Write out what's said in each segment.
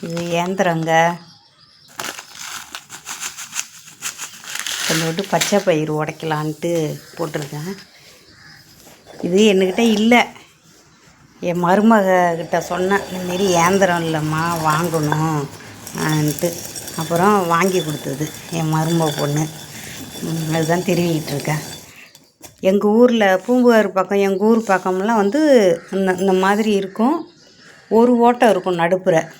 இது ஏந்திரங்க கொஞ்சோண்டு பச்சை பயிர் உடைக்கலான்ட்டு போட்டிருக்கேன். இது என்கிட்ட இல்லை. என் மருமகிட்ட சொன்னேன் இதுமாரி ஏந்திரம் இல்லைம்மா வாங்கணும். ஆன்ட்டு. அப்புறம் வாங்கி கொடுத்தது என் மருமக பொண்ணு. அதுதான் தெரிவிக்கிட்டு இருக்கேன். எங்கள் ஊரில் பூம்புகார் பக்கம் எங்கள் ஊர் பக்கம்லாம் வந்து இந்த இந்த மாதிரி இருக்கும். ஒரு ஓட்டம் இருக்கும் நடுப்புற.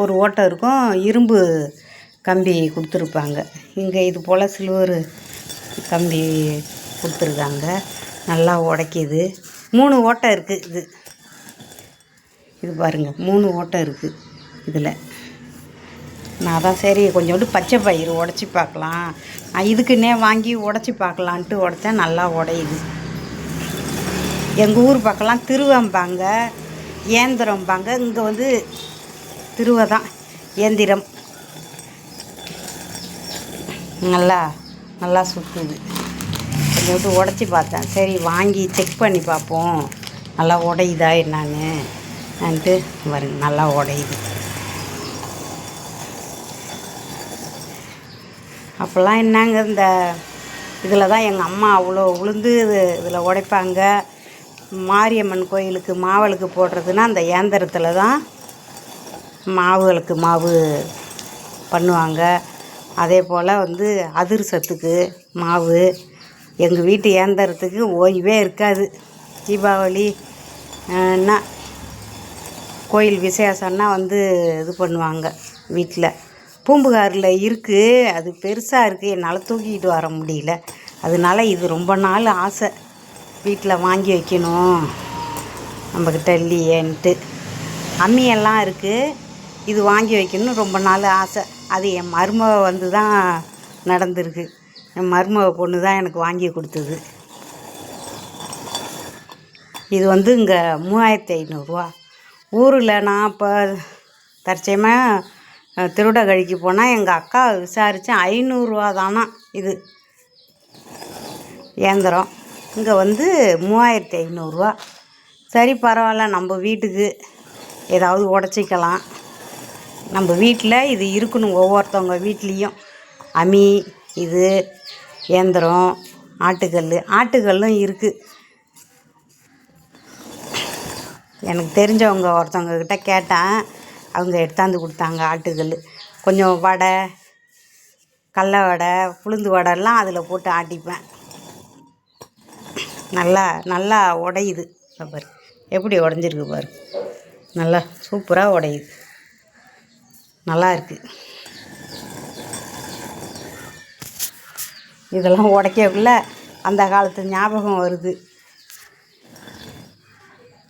ஒரு ஓட்டை இருக்கும். இரும்பு கம்பி கொடுத்துருப்பாங்க. இங்கே இது போல் சில்வர் கம்பி கொடுத்துருக்காங்க. நல்லா உடைக்கிது. மூணு ஓட்டை இருக்குது இது. இது பாருங்கள் மூணு ஓட்டை இருக்குது இதில். நான் தான் சரி கொஞ்சோண்டு பச்சை பயிர் உடச்சி பார்க்கலாம். நான் இதுக்குன்னே வாங்கி உடச்சி பார்க்கலான்ட்டு உடச்சேன். நல்லா உடையுது. எங்கள் ஊர் பக்கம்லாம் திருவம்பாங்க ஏந்திரம்பாங்க. இங்கே வந்து திருவை தான் நல்லா நல்லா சுற்றுது கொஞ்சோண்டு உடச்சி பார்த்தேன். சரி வாங்கி செக் பண்ணி பார்ப்போம். நல்லா உடையுதா என்னான்னுன்ட்டு வருங்க நல்லா உடையுது. அப்போல்லாம் என்னங்க இந்த இதில் தான் எங்கள் அம்மா அவ்வளோ உளுந்து இதில் உடைப்பாங்க. மாரியம்மன் கோயிலுக்கு மாவளுக்கு போடுறதுன்னா அந்த ஏந்திரத்தில் தான் மாவுகளுக்கு மாவு பண்ணுவாங்க. அதே போல் வந்து அதிர்சத்துக்கு மாவு. எங்கள் வீட்டு ஏந்தரத்துக்கு ஓய்வே இருக்காது. தீபாவளி என்ன? கோயில் விசேஷம்னா வந்து இது பண்ணுவாங்க வீட்டில் பூம்புகாரில் இருக்குது அது பெருசாக இருக்குது என்னால் தூக்கிட்டு வர முடியல. அதனால இது ரொம்ப நாள் ஆசை. வீட்டில் வாங்கி வைக்கணும். நம்மக்கிட்ட இல்லையேன்ட்டு. அம்மியெல்லாம் இருக்குது இது வாங்கி வைக்கணும்னு ரொம்ப நாள் ஆசை. அது என் மருமக வந்து தான் நடந்திருக்கு. என் மருமக பொண்ணு தான் எனக்கு வாங்கி கொடுத்தது. இது வந்து இங்கே மூவாயிரத்தி ஐநூறுரூவா ஊரில் நான் இப்போ தற்சயமாக திருட கழிக்கு போனால் எங்கள் அக்கா விசாரித்தேன் ஐநூறுரூவா தானா இது. இயந்திரம். இங்கே வந்து மூவாயிரத்தி ஐநூறுரூவா சரி பரவாயில்ல நம்ம வீட்டுக்கு ஏதாவது உடச்சிக்கலாம். நம்ம வீட்டில் இது இருக்கணும் ஒவ்வொருத்தவங்க வீட்லேயும். அமி இது இயந்திரம் ஆட்டுக்கல் ஆட்டுக்கல்லும் இருக்குது எனக்கு தெரிஞ்சவங்க ஒருத்தவங்க கிட்ட கேட்டேன். அவங்க எடுத்தாந்து கொடுத்தாங்க ஆட்டுக்கல். கொஞ்சம் வடை கடல வடை உளுந்து வடைலாம் அதில் போட்டு ஆட்டிப்பேன். நல்லா நல்லா உடையுது. பாரு. எப்படி உடஞ்சிருக்கு பாரு. நல்லா சூப்பராக உடையுது. நல்லா இருக்குது இதெல்லாம் உடைக்கக்குள்ள அந்த காலத்து ஞாபகம் வருது.